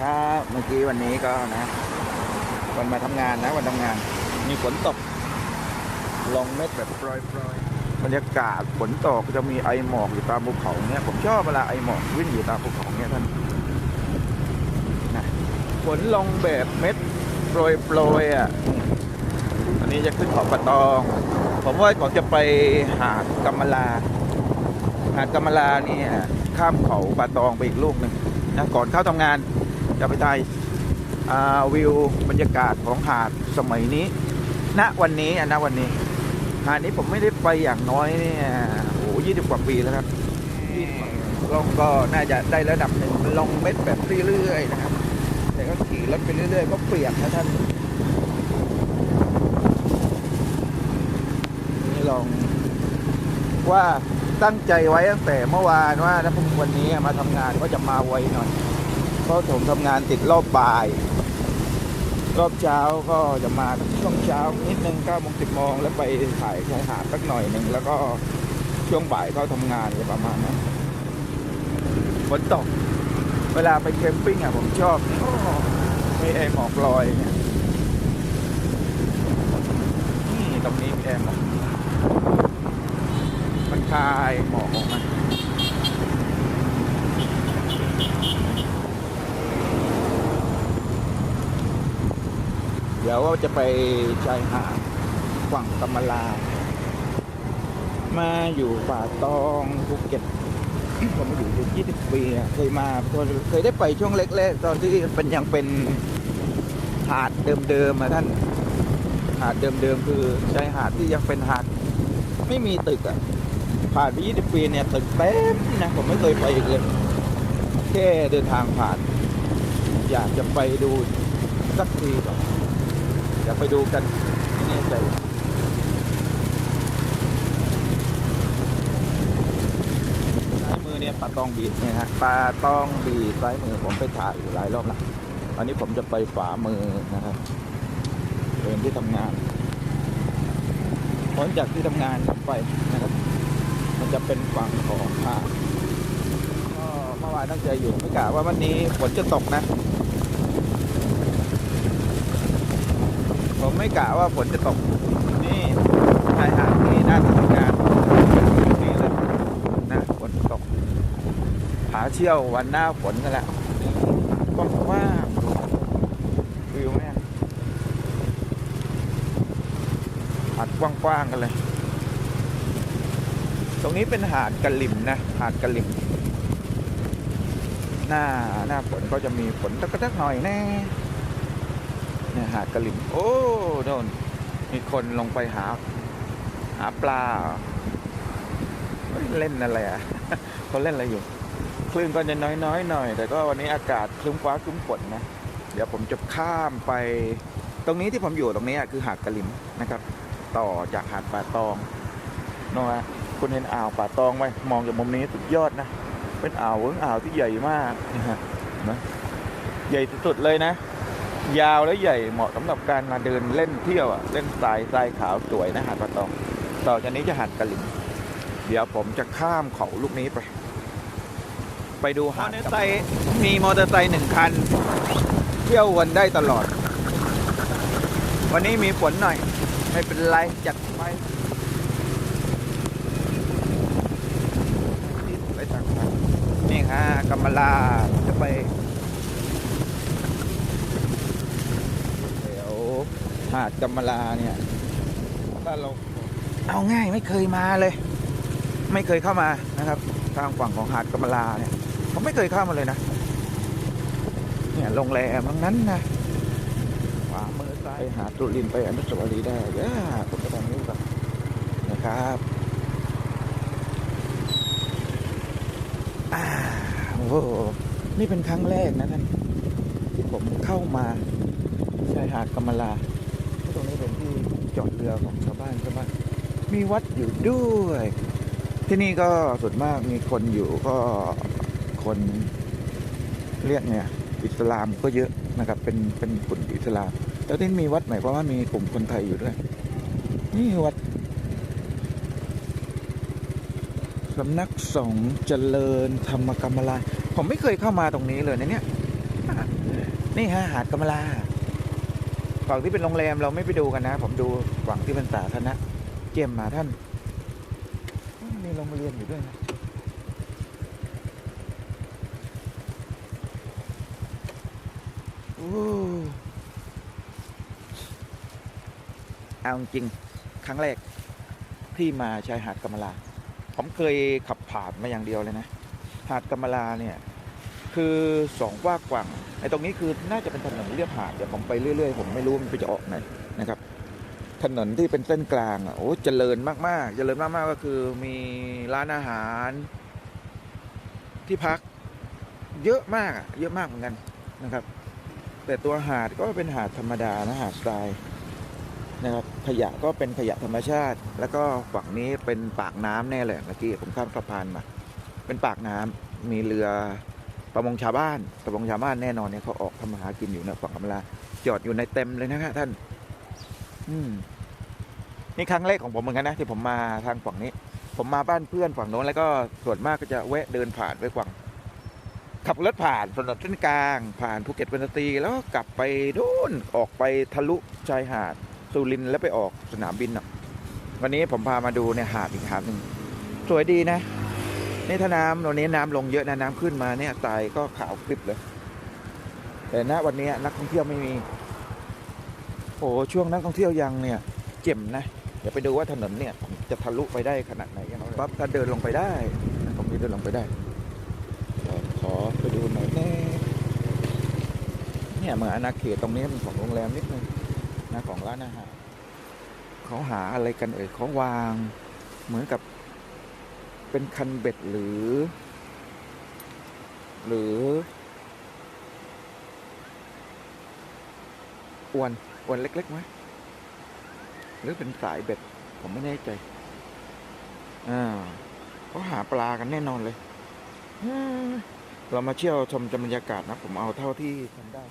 ครับเมื่อกี้วันนี้ก็นะวันมาทำงานนะวันทำงาน มีฝนตก ลงเม็ดแบบโปรยๆบรรยากาศฝนตกจะมีไอหมอกอยู่ตามภูเขาเนี่ยผมชอบเวลาไอหมอกวิ่งอยู่ตามภูเขาเนี่ยท่านนะฝนลงแบบเม็ดโปรยๆอะอันนี้จะขึ้นเขาปะตอง ผมว่าผมจะไปหาดกำมะลา หาดกำมะลาเนี่ยข้ามเขาปะตองไปอีกลูกหนึ่งนะก่อนเข้าทำงาน จะไปถ่ายอ่วิวบรรยากาศของหาดสมัยนี้ณวันนี้อะณวันนี้ หาดนี้ผมไม่ได้ไปอย่างน้อยเนี่ยโอ้ยี่สิบกว่าปีแล้วครับลงก็น่าจะได้ระดับหนึ่งลงเม็ดแบบเรื่อยๆนะครับ แต่ก็ขี่รถไปเรื่อยๆ ก็เปียกนะท่านนี่ลองว่าตั้งใจไว้ตั้งแต่เมื่อวานว่าถ้าพรุ่งวันนี้มาทำงานก็จะมาไวหน่อย เพราะผมทำงานติดรอบบ่าย รอบเช้าก็จะมาช่วงเช้านิดนึงเก้าโมงสิบโมงแล้วไปถ่ายชายหาดสักหน่อยหนึ่งแล้วก็ช่วงบ่ายก็ทำงานอะไรประมาณนั้นฝนตกเวลาไปแคมปิ้งอะผมชอบโอ้มีแอร์หมอกลอยเนี่ยนี่ตรงนี้มีแอร์หมอกมันคลายหมอกออกมา ดี๋ยวจะไปชายหาดฝั่งกำมะลา มาอยู่ป่าตองภูเก็ตผมมาอยู่ถึง20 ปีเคยมาเคยได้ไปช่วงเล็กๆ ตอนที่เป็นยังเป็นหาดเดิมๆมาท่าน หาดเดิมๆ คือชายหาดที่ยังเป็นหาด ไม่มีตึกอะ ผ่านไป 20 ปีเนี่ย ตึกเต็มนะผมไม่เคยไปอีกเลยแค่เดินทางผ่าน อยากจะไปดูสักทีก่อน อยากไปดูกันไม่แน่ใจซ้ายมือเนี่ยปลาตองบีดเนี่ยฮะปลาตองบีดซ้ายมือผมไปถ่ายอยู่หลายรอบแล้วอันนี้ผมจะไปฝามือนะครับเดินที่ทำงานพ้นจากที่ทำงานไปนะครับ มันจะเป็นฝั่งของหาดก็เมื่อวานตั้งใจอยู่ไม่กะว่าวันนี้ฝนจะตกนะ ผม ไม่กะว่าฝนจะตก นี่ชายหาดนี่น่าจะทำงานนี่เลยนะฝนตกหาเที่ยววันหน้าฝนกันแหละก็ว่าวิวแม่งหาดกว้างๆกันเลย ตรงนี้เป็นหาดกะหลิมนะ หาดกะหลิมหน้าหน้าฝนก็จะมีฝนตะกะตักหน่อยแน่เนี่ย หาดกะลิมโอ้โดนมีคนลงไปหา หาปลาเล่นอะไรอะเขาเล่นอะไรอยู่ คลื่นก็จะน้อยๆหน่อย แต่ก็วันนี้อากาศครึ้มฟ้าครึ้มฝนนะ เดี๋ยวผมจะข้ามไป ตรงนี้ที่ผมอยู่ตรงนี้คือหาดกะลิมนะครับ ต่อจากหาดป่าตองนะคุณเห็นอ่าวป่าตองไหมมองจากมุมนี้สุดยอดนะ เป็นอ่าวเวิ้งอ่าวที่ใหญ่มากนะใหญ่สุดๆเลยนะ ยาวและใหญ่เหมาะสำหรับการมาเดินเล่นเที่ยวเล่นทรายทรายขาวสวยนะหาดป่าตอง ต่อจากนี้จะหาดกะลิมเดี๋ยวผมจะข้ามเขาลูกนี้ไป ไปดูหาดมอเตอร์ไซค์มีมอเตอร์ไซค์หนึ่งคัน เที่ยววนได้ตลอด วันนี้มีฝนหน่อย ไม่เป็นไรจัดไปไปทางนี่ฮะกำมะลาจะไป เดี๋ยว หาดกำมะลาเนี่ยถ้าเราเอาง่ายไม่เคยมาเลย ไม่เคยเข้ามานะครับ ทางฝั่งของหาดกำมะลาเนี่ยผมไม่เคยเข้ามาเลยนะ เนี่ยโรงแรมทั้งนั้นนะขวามือซ้ายหาดตุลินไปอนุสาวรีย์ได้เด้อผมจะทางนี้ก่อนนะครับอ่าโอ้นี่เป็นครั้งแรกนะท่านที่ผมเข้ามาชายหาดกำมะลา ตรงนี้เป็นที่จอดเรือของชาวบ้านชาวบ้านมีวัดอยู่ด้วย ที่นี่ก็ส่วนมากมีคนอยู่ก็คนเรียกเนี่ย อิสลามก็เยอะนะครับ เป็นเป็นกลุ่มอิสลาม แล้วที่มีวัดหมายความว่ามีกลุ่มคนไทยอยู่ด้วย นี่วัดสำนักสงฆ์เจริญธรรมกรรมลา ผมไม่เคยเข้ามาตรงนี้เลยนะเนี่ย นี่ฮะหาดกำมะลา ฝั่งที่เป็นโรงแรมเราไม่ไปดูกันนะ ผมดูฝั่งที่เป็นสาธารณะเจียมมาท่านมีโรงเรียนอยู่ด้วยนะโอ้เอาจริงครั้งแรกที่มาชายหาดกำมะลา ผมเคยขับผ่านมาอย่างเดียวเลยนะ หาดกำมะลาเนี่ย คือสองว่ากว่างไอ้ตรงนี้คือน่าจะเป็นถนนเรียบหาดเดี๋ยวผมไปเรื่อยๆ ผมไม่รู้มันไปจะออกไหนนะครับ ถนนที่เป็นเส้นกลางอะโอ้เจริญมากๆ เจริญมากๆก็คือมีร้านอาหาร ที่พัก เยอะมากอะเยอะมากเหมือนกันนะครับ แต่ตัวหาดก็เป็นหาดธรรมดานะหาดทรายนะครับขยะก็เป็นขยะธรรมชาติ แล้วก็ฝั่งนี้เป็นปากน้ำแน่เลยเมื่อกี้ผมข้ามสะพานมา เป็นปากน้ำมีเรือ ประมงชาวบ้านประมงชาวบ้านแน่นอนเนี่ยเขาออกทำมาหากินอยู่นะฝั่งกำมะลาจอดอยู่ในเต็มเลยนะครับท่าน อืมนี่ครั้งแรกของผมเหมือนกันนะที่ผมมาทางฝั่งนี้ ผมมาบ้านเพื่อนฝั่งโน้นแล้วก็ส่วนมากก็จะแวะเดินผ่านไปฝั่งขับรถผ่านถนนเส้นกลาง ผ่านภูเก็ตเป็นตีแล้วก็กลับไปนู่นออกไปทะลุชายหาดสุรินแล้วไปออกสนามบินอะวันนี้ผมพามาดูเนี่ยหาดอีกหาดหนึ่งสวยดีนะ นี่ถ้าน้ำวันนี้น้ำลงเยอะนะน้ำขึ้นมาเนี่ยทรายก็ขาวคลิปเลย แต่ณวันนี้นักท่องเที่ยวไม่มีโอ้ช่วงนักท่องเที่ยวยังเนี่ย เจ็มนะเดี๋ยวไปดูว่าถนนเนี่ย จะทะลุไปได้ขนาดไหนกันปั๊บถ้าเดินลงไปได้ตรงนี้เดินลงไปได้ขอไปดูหน่อยแน่เนี่ยเหมือนอาณาเขตตรงนี้เป็นของโรงแรมนิดนึงนะของร้านอาหารเขาหาอะไรกันเอ่ยเขาวางเหมือนกับ เป็นคันเบ็ดหรือ หรืออวนอวนเล็กๆไหมหรือเป็นสายเบ็ด ผมไม่แน่ใจอ่าเขาหาปลากันแน่นอนเลยเรามาเที่ยวชมบรรยากาศนะ ผมเอาเท่าที่ทำได้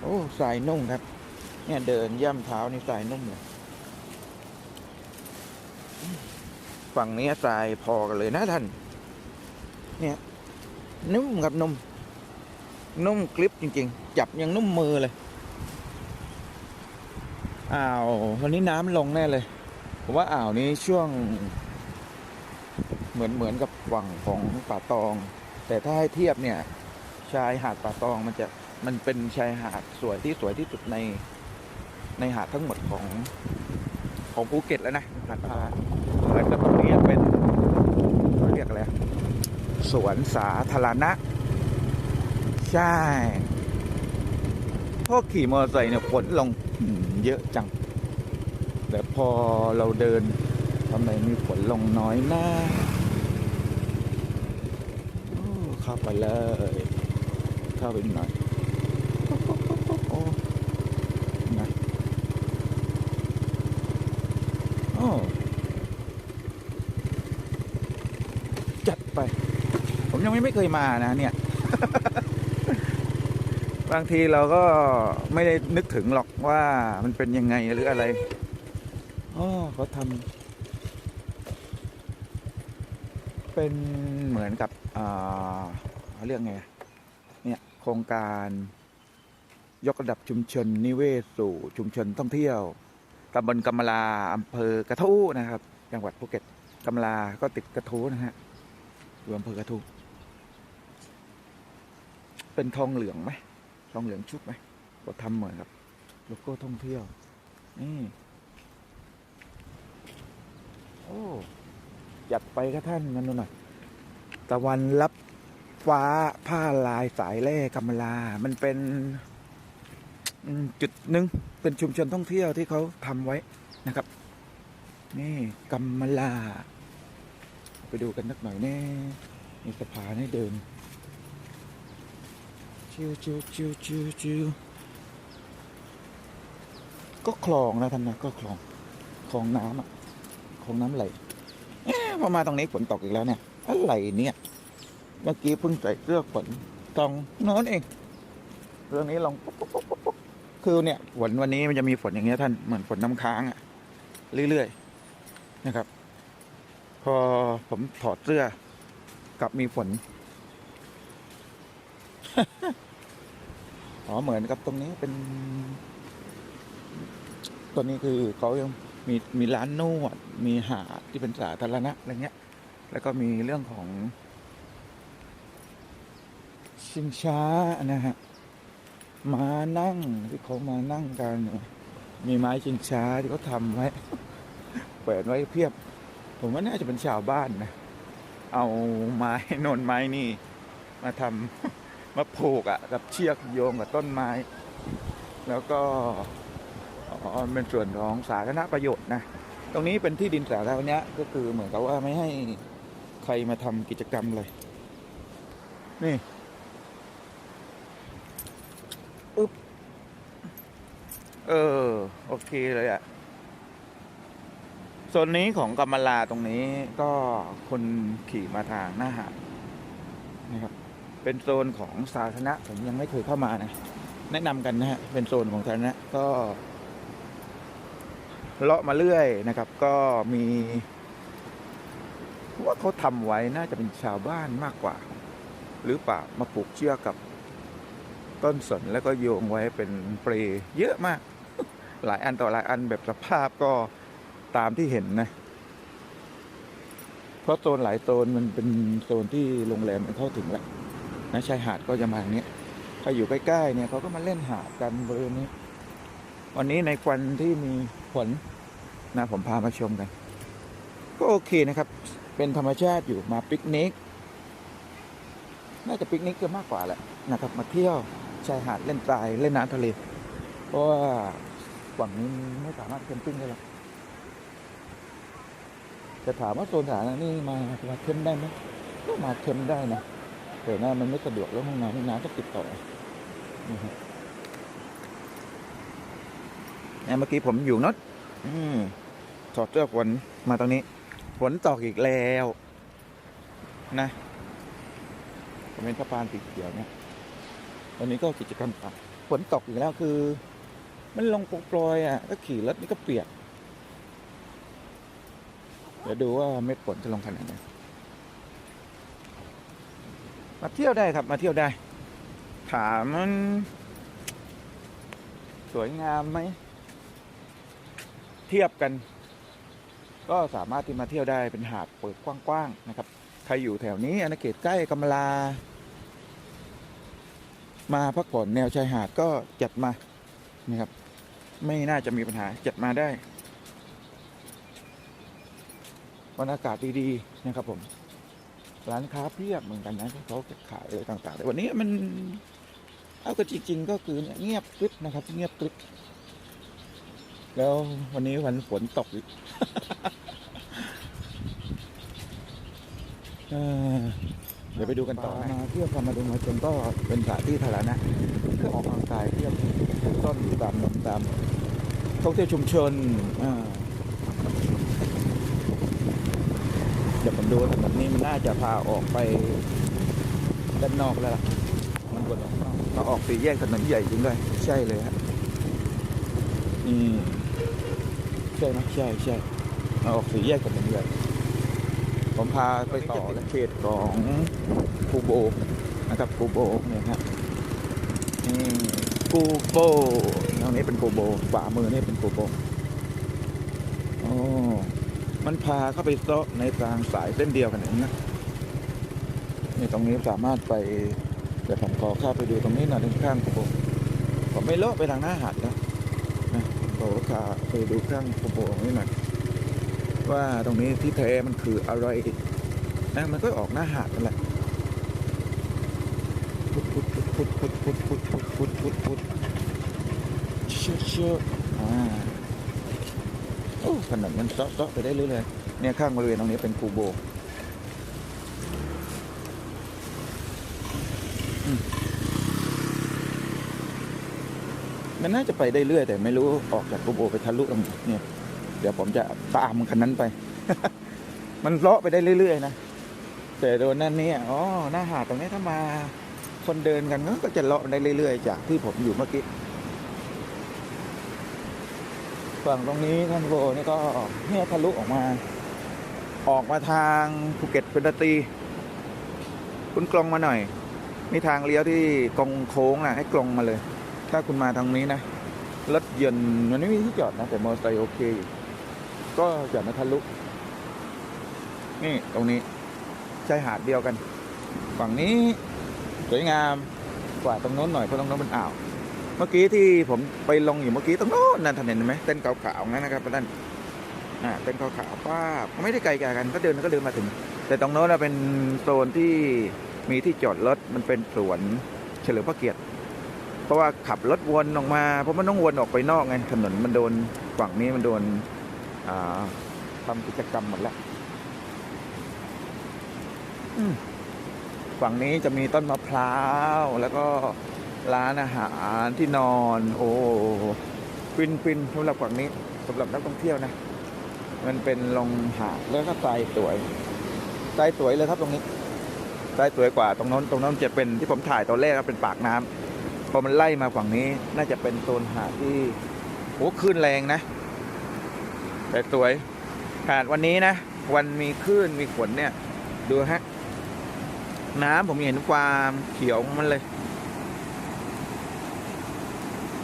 โอ้ สายนุ่มครับ เนี่ยเดินย่ำเท้านี่สายนุ่มเลย ฝั่งนี้ทรายพอกันเลยนะท่าน เนี่ยนุ่มครับนุ่ม นุ่มกริบจริง ๆ จับยังนุ่มมือเลย อ่าววันนี้น้ำลงแน่เลย ผมว่าอ่าวนี้ช่วง เหมือนเหมือนกับฝั่งของป่าตอง แต่ถ้าให้เทียบเนี่ย ชายหาดป่าตองมันจะมันเป็นชายหาดสวยที่สวยที่สุดในในหาดทั้งหมดของของภูเก็ตแล้วนะหาดป่าเหมือนกับตรงนี้เป็ เรียกอะไรสวนสาธารณะ ใช่พวกขี่มอเตอร์ไซค์เนี่ยฝนลงเยอะจัง แต่พอเราเดินทำไมมีฝนลงน้อยนะโอ้เข้าไปเลย เข้าไปหน่อยโอ้นะโอ้จัดไป ผมยัง ไม่ไม่เคยมานะเนี่ย บางทีเราก็ไม่ได้นึกถึงหรอกว่ามันเป็นยังไงหรืออะไรอ๋อเขาทำเป็นเหมือนกับเขาเรียกไง เนี่ย โครงการยกระดับชุมชนนิเวศสู่ชุมชนท่องเที่ยวตำบลกำมะลาอำเภอกระทู้นะครับ จังหวัดภูเก็ตกำมะลาก็ติดกระทู้นะฮะอยู่อำเภอกระทู้ เป็นทองเหลืองไหมทองเหลืองชุบไหมก็ทำเหมือนกับโลโก้ท่องเที่ยวนี่โอ้จัดไปครับท่านมันดูหน่อยตะวันรับฟ้าผ้าลายสายแร่กำมลา มันเป็นจุดหนึ่งเป็นชุมชนท่องเที่ยวที่เขาทำไว้นะครับ นี่กำมะลา ไปดูกันสักหน่อยแน่มีสะพานให้เดิน ชิวชิวชิวชิวชิวก็คลองนะท่านนะก็คลองคลองน้ำอะคลองน้ำไหลพอมาตรงนี้ฝนตกอีกแล้วเนี่ยอะไรเนี่ยเมื่อกี้เพิ่งใส่เสื้อฝนตรงน้นเองเรื่องนี้ลองคือเนี่ยฝนวันนี้มันจะมีฝนอย่างเงี้ยท่านเหมือนฝนน้ำค้างอะเรื่อยๆนะครับ พอผมถอดเสื้อกลับมีฝน อ๋อเหมือนกับตรงนี้เป็นตัวนี้คือเขายังมีมีร้านนวด มีหาดที่เป็นสาธารณะอะไรเงี้ย แล้วก็มีเรื่องของชิงช้านะฮะมานั่งที่เขามานั่งกัน มีไม้ชิงช้าที่เขาทำไว้เปิดไว้เพียบ ผมว่าน่าจะเป็นชาวบ้านนะ เอาไม้นนไม้นี่ มาทำ มาผูกอะกับเชือกโยงกับต้นไม้ แล้วก็อ๋อเป็นส่วนของสาธารณประโยชน์นะตรงนี้เป็นที่ดินสาธารณะก็คือเหมือนกับว่าไม่ให้ใครมาทำกิจกรรมเลย นี่อึ๊บเออ โอเคเลยอะโซนนี้ของกำมลาตรงนี้ก็คนขี่มาทางหน้าหาดนะครับ เป็นโซนของสาธารณะผมยังไม่เคยเข้ามานะ แนะนำกันนะฮะเป็นโซนของสาธารณะก็เลาะมาเรื่อยนะครับ ก็มีว่าเขาทำไว้น่าจะเป็นชาวบ้านมากกว่า หรือเปล่ามาปลูกเชือกกับต้นสนแล้วก็โยงไว้เป็นเปรยเยอะมาก หลายอันต่อหลายอันแบบสภาพก็ตามที่เห็นนะเพราะโซนหลายโซนมันเป็นโซนที่โรงแรมมันเข้าถึงแล้ว นะชายหาดก็จะมาอย่างนี้ถ้าอยู่ใกล้ๆเนี่ยเขาก็มาเล่นหาดกันบริเวณนี้ วันนี้ในควันที่มีฝนนะผมพามาชมกัน ก็โอเคนะครับ เป็นธรรมชาติอยู่มาปิกนิกน่าจะปิกนิกจะมากกว่าแหละนะครับ มาเที่ยวชายหาดเล่นทรายเล่นน้ำทะเลเพราะว่าฝั่งนี้ไม่สามารถแคมปิ้งได้หรอกจะถามว่าโซนสาธารณะนี่มามาเทมได้ไหมก็มาเทมได้นะ แต่หน้ามันไม่สะดวกแล้วห้องน้ำห้องน้ำต้องติดต่อนี่ฮะเนี่ยเมื่อกี้ผมอยู่นดอืมถอดเสื้อฝนมาตรงนี้ ฝนตกอีกแล้ว นะผมเป็นสะพานสีเขียวเนี่ยตอนนี้ก็กิจกรรมต่างฝนตกอีกแล้วคือ มันลงโปรยอะ ก็ขี่รถนี่ก็เปียก เดี๋ยวดูว่าเม็ดฝนจะลงขนาดไหน มาเที่ยวได้ครับมาเที่ยวได้ ถามมันสวยงามไหม เทียบกัน ก็สามารถที่มาเที่ยวได้เป็นหาดเปิดกว้างๆนะครับ ใครอยู่แถวนี้อาณาเขตใกล้กำมะลา มาพักผ่อนแนวชายหาดก็จัดมานะครับ ไม่น่าจะมีปัญหาจัดมาได้วันอากาศดีๆนะครับผม ร้านค้าเพียบเหมือนกันนะที่เขาขายอะไรต่างๆแต่วันนี้มันเอาก็จริง ๆ ก็คือเงียบกริบนะครับ เงียบกริบแล้ววันนี้วันฝนตกอีกเออเดี๋ยวไปดูกันต่อมาเที่ยวกันมาดูมาจนก็เป็นสถานที่สาธารณะเพื่อออกกำลังกายเที่ยวต้นตามนมตามท่องเที่ยวชุมชนอ่า เดี๋ยว ผมดูถนนนี้มันน่าจะพาออกไปด้านนอกแล้วล่ะ มันวนออกนอกมาออกสี่แยกถนนใหญ่จริงด้วย ใช่เลยฮะนี่ใช่ไหมใช่ใช่มาออกสี่แยกถนนใหญ่ ผมพาไปต่อและเขตของกูโบนะครับกูโบเนี่ยฮะนี่กูโบตรงนี้เป็นกูโบฝ่ามือนี่เป็นกูโบโอ้ มันพาเข้าไปเซะในทางสายเส้นเดียวกันเองนะนี่ตรงนี้สามารถไปเดี๋ยวผมขอเข้าไปดูตรงนี้หน่อยข้างผมผมไม่เลาะไปทางหน้าหาดนะนะผมขอเข้าไปดูข้างผมตรงนี้หน่อยว่าตรงนี้ที่แท้มันคืออะไรนะมันก็ออกหน้าหาดนั่นแหละพุดพุดพุดพุดพุดพุดพุดพุดพุดพุดเชื่อเชื่อ อ่าโอ้ถนนมันเซาะๆไปได้เรื่อยๆเนี่ยข้างบริเวณตรงนี้เป็นกูโบมันน่าจะไปได้เรื่อยแต่ไม่รู้ออกจากกูโบไปทะลุตรงนเนี่ย เดี๋ยวผมจะตามคันนั้นไป มันเลาะไปได้เรื่อยๆนะแต่โดนนั่นเนี่ยอ๋อหน้าหาดตรงนี้ถ้ามา คนเดินกันก็จะเลาะไปได้เรื่อยๆ จากที่ผมอยู่เมื่อกี้ ฝั่งตรงนี้ท่านโบนี่ก็เนี่ยทะลุออกมา ออกมาทางภูเก็ตเป็นตีคุณกลงมาหน่อยมีทางเลี้ยวที่กงโค้งนะให้กลงมาเลย ถ้าคุณมาทางนี้นะรถยนต์มันไม่มีที่จอดนะแต่มอเตอร์ไซค์โอเค ก็จอดมาทะลุนี่ตรงนี้ชายหาดเดียวกัน ฝั่งนี้สวยงามกว่าตรงโน้นหน่อยเพราะตรงโน้นเป็นอ่าว เมื่อกี้ที่ผมไปลงอยู่เมื่อกี้ตรงโน้นนั่นท่านเห็นไหมเต้นขาวๆงั้นนะครับท่านอ่าเต้นขาวๆป้าบไม่ได้ไกลกันก็เดินก็เดินมาถึง แต่ตรงโน้นนะเป็นโซนที่มีที่จอดรถมันเป็นสวนเฉลิมพระเกียรติ เพราะว่าขับรถวนออกมาเพราะมันต้องวนออกไปนอกไงถนนมันโดนฝั่งนี้มันโดนทำกิจกรรมหมดแล้วฝั่งนี้จะมีต้นมะพร้าวแล้วก็ ร้านอาหารที่นอน โอ้ฟินฟินสำหรับฝั่งนี้สำหรับนักท่องเที่ยวนะ มันเป็นลงหาดแล้วก็ทรายสวยทรายสวยเลยครับตรงนี้ทรายสวยกว่าตรงโน้นตรงโน้นจะเป็นที่ผมถ่ายตอนแรกเป็นปากน้ำพอมันไล่มาฝั่งนี้น่าจะเป็นโซนหาดที่โอ้คลื่นแรงนะ แต่สวยหาดวันนี้นะวันมีคลื่นมีฝนเนี่ย ดูฮะ น้ำผมเห็นความเขียวของมันเลย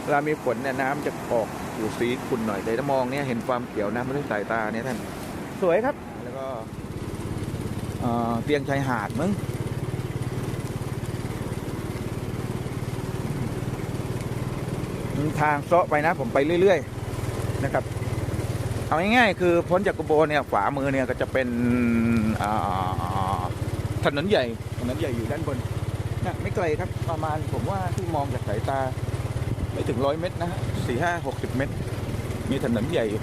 เว ลามีฝนเนี่ยน้ำจะออกอยู่สีขุ่นหน่อยแต่ถ้ามองเนี่ยเห็นความเขียวน้ำไม่ได้สายตาเนี่ยท่านสวยครับ แล้วก็เอ่อเตียงชายหาดมึงทางเซาะไปนะผมไปเรื่อย ๆ นะครับ เอาง่ายๆคือพ้นจากกุโบเนี่ยขวามือเนี่ยก็จะเป็นอ่าถนนใหญ่ถนนใหญ่อยู่ด้านบนนะไม่ไกลครับประมาณผมว่าที่มองจากสายตา ไม่ถึงร้อยเมตรนะฮะสี่ห้าหกสิบเมตร มีถนนใหญ่อยู่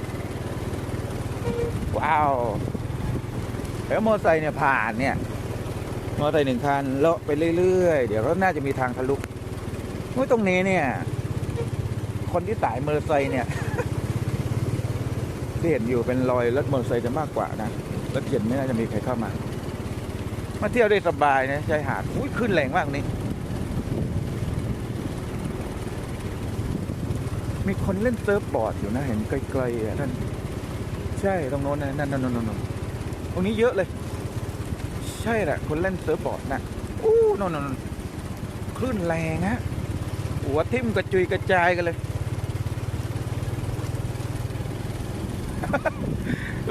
ว้าว แล้วมอเตอร์ไซค์เนี่ยผ่านเนี่ย มอเตอร์ไซค์หนึ่งคันเลาะไปเรื่อยๆ เดี๋ยวก็น่าจะมีทางทะลุอุ๊ยตรงนี้เนี่ย คนที่สายมอเตอร์ไซค์เนี่ยที่เห็นอยู่เป็นรอยรถมอเตอร์ไซค์จะมากกว่านะรถเย็นไม่น่าจะมีใครเข้ามา มาเที่ยวได้สบายนะชายหาดอุ้ยขึ้นแรงมากนี่ มีคนเล่นเซิร์ฟบอร์ดอยู่นะ เห็นไกลๆอะท่านใช่ตรงโน้นนะนั่นนั่นนั่นนั่นตรงนี้เยอะเลย ใช่แหละคนเล่นเซิร์ฟบอร์ดนะอู้นนนนคลื่นแรงฮะหัวทิ่มกระจุยกระจายกันเลย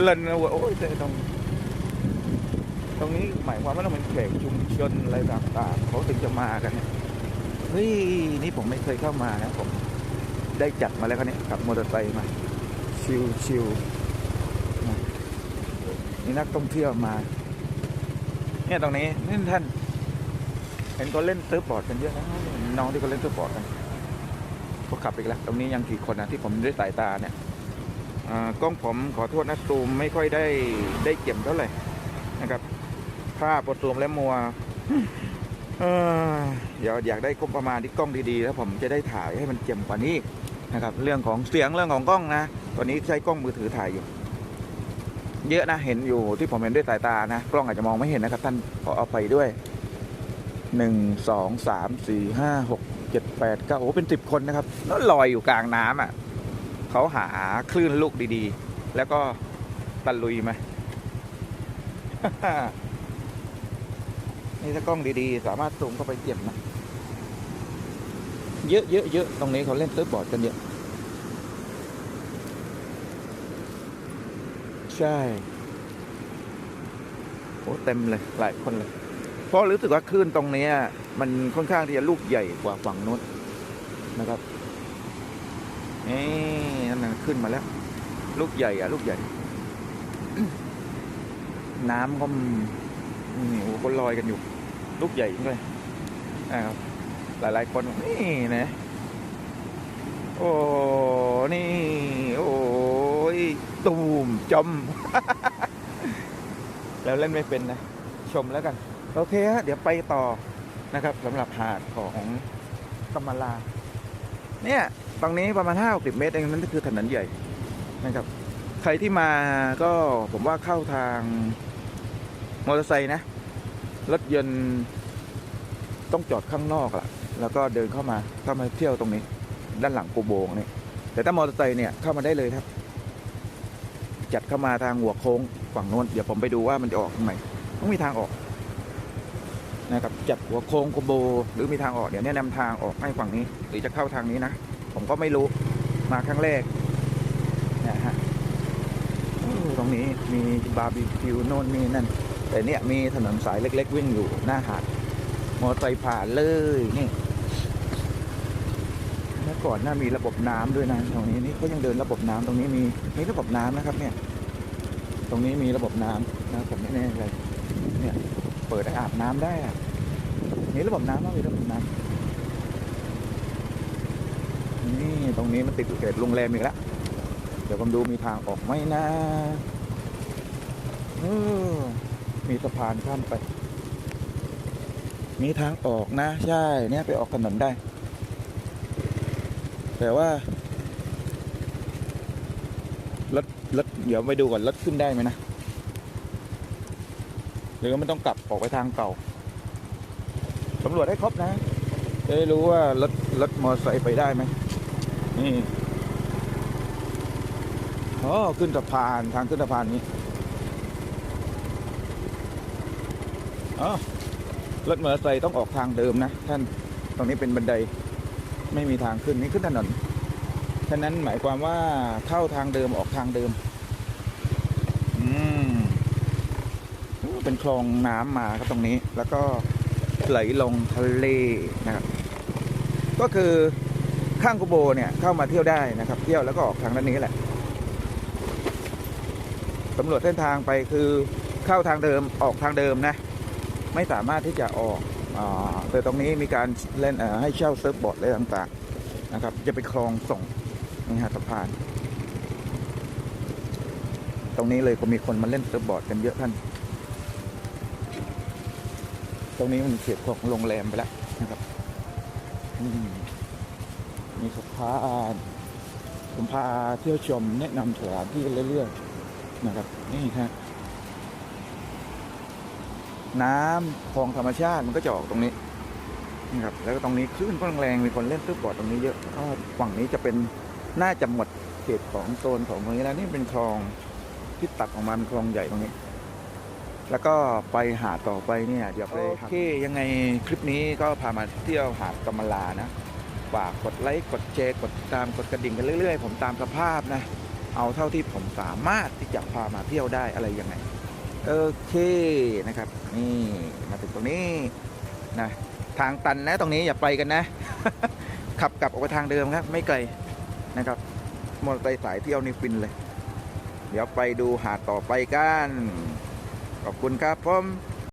เล่นนะเว้ยโอ้ยแต่ตรงตรงนี้หมายความว่าเราเป็นเขตชุมชนอะไรต่างๆเขาถึงจะมากันเนี่ยเฮ้ยนี่ผมไม่เคยเข้ามานะผม ได้จัดมาแล้วครับเนี่ยขับมอเตอร์ไซค์มา ชิวชิวนี่นักท่องเที่ยวมา เนี่ยตรงนี้นี่ท่าน เห็นเขาเล่นเซิร์ฟบอร์ดกันเยอะนะน้องที่เขาเล่นเซิร์ฟบอร์ดกันเขาขับอีกแล้วตรงนี้ยังกี่คนนะที่ผมด้วยสายตาเนี่ยอ่ากล้องผมขอโทษนะซูมไม่ค่อยได้ได้เก็บเท่าไหร่นะครับภาพพอซูมแล้วมัวเออเดี๋ยวอยากได้กล้องประมาณที่กล้องดีๆ แล้วผมจะได้ถ่ายให้มันเจ็มกว่านี้ นะครับ เรื่องของเสียงเรื่องของกล้องนะตอนนี้ใช้กล้องมือถือถ่ายอยู่ เยอะนะเห็นอยู่ที่ผมเห็นด้วยสายตานะกล้องอาจจะมองไม่เห็นนะครับ ท่านขอเอาไปด้วยหนึ่งสองสามสี่ห้าหกเจ็ดแปดเก้าโอ้เป็นสิบคนนะครับแล้วลอยอยู่กลางน้ำอะเขาหาคลื่นลูกดีๆ แล้วก็ตะลุยมานี่ถ้ากล้องดีๆ สามารถซูมเข้าไปเก็บนะ เยอะเยอะเยอะตรงนี้เขาเล่นเซิร์ฟบอร์ดกันเยอะ ใช่โอ้เต็มเลยหลายคนเลย เพราะรู้สึกว่าคลื่นตรงนี้มันค่อนข้างที่จะลูกใหญ่กว่าฝั่งนู้นนะครับนี่นั่นขึ้นมาแล้ว ลูกใหญ่อะลูกใหญ่ น้ำก็นี่โอ้ก็ลอยกันอยู่ ลูกใหญ่จริงเลยอ่า หลาย ๆ คนนี่นะโอ้นี่ โอ้ยตูมจมแล้วเล่นไม่เป็นนะชมแล้วกัน โอเคฮะเดี๋ยวไปต่อนะครับสำหรับหาดของกำมะลา เนี่ยตรงนี้ประมาณ5 60เมตรเองนั่นก็คือถนนใหญ่นะครับ ใครที่มาก็ผมว่าเข้าทางมอเตอร์ไซค์นะ รถยนต์ต้องจอดข้างนอกล่ะ แล้วก็เดินเข้ามาเข้ามาเที่ยวตรงนี้ ด้านหลังกูโบงนี่แต่ถ้ามอเตอร์ไซค์เนี่ยเข้ามาได้เลยครับ จัดเข้ามาทางหัวโค้งฝั่งโน้นเดี๋ยวผมไปดูว่ามันจะออกทางไหนต้องมีทางออกนะครับจัดหัวโค้งกูโบ หรือมีทางออกเดี๋ยวแนะนำทางออกให้ฝั่งนี้ หรือจะเข้าทางนี้นะผมก็ไม่รู้มาครั้งแรกนะฮะตรงนี้มีบาร์บีคิวโน่นนี่นั่น แต่เนี่ยมีถนนสายเล็ก ๆ วิ่งอยู่หน้าหาดมอเตอร์ไซค์ผ่านเลยนี่ อก่อนน่ามีระบบน้ำด้วยนะตรงนี้นี่เขายังเดินระบบน้ำตรงนี้มีมีระบบน้ำนะครับ เนี่ย ตรงนี้มีระบบน้ำนะผมไม่แน่ใจเนี่ย เปิดให้อาบน้ำได้อะมีระบบน้ำมั้ยมีระบบน้ำนี่ตรงนี้มันติดอยู่เขตโรงแรมอีกแล้วเดี๋ยวผมดูมีทางออกไหมนะออมีสะพานข้ามไป มีทางออกนะ ใช่ เนี่ยไปออกถนนได้ แต่ว่ารถรถเดี๋ยวไปดูก่อนรถขึ้นได้ไหมนะหรือว่ามันต้องกลับออกไปทางเก่าตำรวจให้ครบนะจะได้รู้ว่ารถรถมอเตอร์ไซค์ไปได้ไหมนี่อ๋อขึ้นสะพานทางขึ้นสะพานนี้อ๋อรถมอเตอร์ไซค์ต้องออกทางเดิมนะท่านตรงนี้เป็นบันได ไม่มีทางขึ้นนี่ขึ้นถนนฉะนั้นหมายความว่าเข้าทางเดิมออกทางเดิม อืมโอ้เป็นคลองน้ำมาครับตรงนี้ แล้วก็ไหลลงทะเลนะครับ ก็คือข้างกุโบเนี่ยเข้ามาเที่ยวได้นะครับ เที่ยวแล้วก็ออกทางด้านนี้แหละตำรวจเส้นทางไปคือเข้าทางเดิมออกทางเดิมนะ ไม่สามารถที่จะออก แต่ตรงนี้มีการเล่นให้เช่าเซิร์ฟบอร์ดอะไรต่างๆนะครับ จะไปคลองส่งนี่ฮะสะพาน ตรงนี้เลยก็มีคนมาเล่นเซิร์ฟบอร์ดกันเยอะท่าน ตรงนี้มันเขตของโรงแรมไปแล้วนะครับมมีสะพานผมพาเที่ยวชมแนะนำสถานที่เรื่อยๆนะครับ นี่ฮะ น้ำคลองธรรมชาติมันก็จะออกตรงนี้นะครับแล้วก็ตรงนี้คลื่นก็แรงๆมีคนเล่นตื้อบอร์ดตรงนี้เยอะก็ฝั่งนี้จะเป็นน่าจะหมดเขตของโซนของตรงนี้แล้วนี่เป็นคลองที่ตัดออกมาเป็นคลองใหญ่ตรงนี้ แล้วก็ไปหาดต่อไปเนี่ยเดี๋ยวไปโอเคยังไงคลิปนี้ก็พามาเที่ยวหาดกำมะลานะฝากกดไลค์กดแชร์กดติดตามกดกระดิ่งกันเรื่อยๆ ผมตามสภาพนะ เอาเท่าที่ผมสามารถที่จะพามาเที่ยวได้อะไรยังไง โอเคนะครับนี่มาถึงตรงนี้นะทางตันนะตรงนี้อย่าไปกันนะ ขับกลับออกไปทางเดิมครับ ไม่ไกลนะครับมอเตอร์ไซค์สายเที่ยวนี่ฟินเลย เดี๋ยวไปดูหาดต่อไปกัน ขอบคุณครับผม